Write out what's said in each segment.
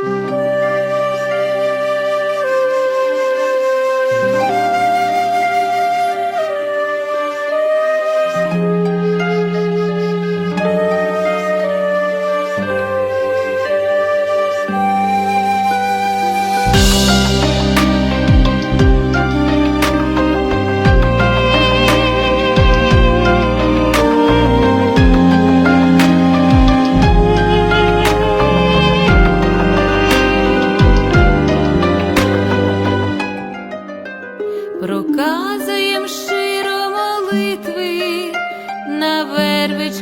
Música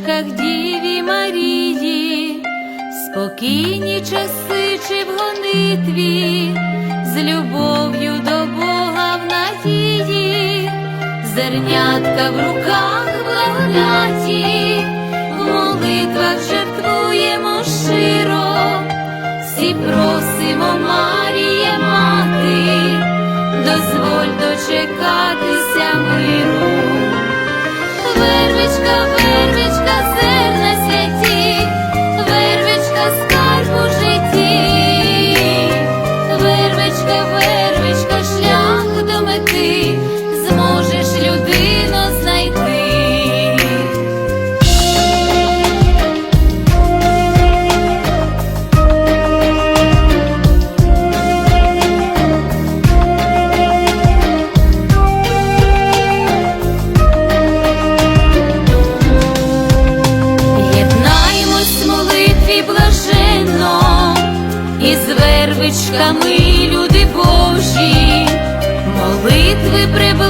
вервичках Діві Марії, спокійні часи чи в гонитві, з любов'ю до Бога в надії, зернятка в руках благодаті, в молитвах жертвуємо щиро, всі просимо, Маріє мати дозволь дочекатися миру. Вервичка, вервичками, люди Божі, молитви приблагословенно,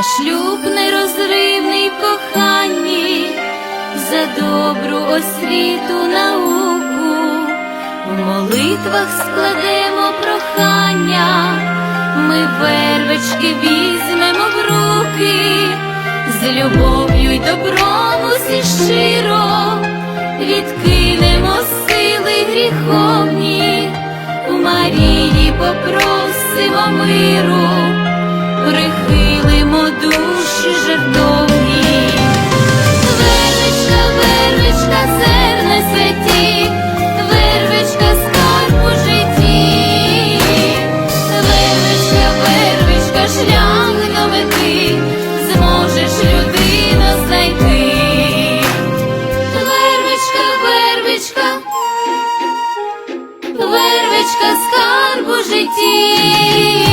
за шлюб нерозривний в коханні, за добру освіту науку, в молитвах складемо прохання, ми вервички візьмемо в руки, з любов'ю й добром усі щиро відкинемо сили гріховні, у Марії попросимо миру шлях до мети, зможеш людину знайти. Вервичка, вервичка, Вервичка, скарбу житті,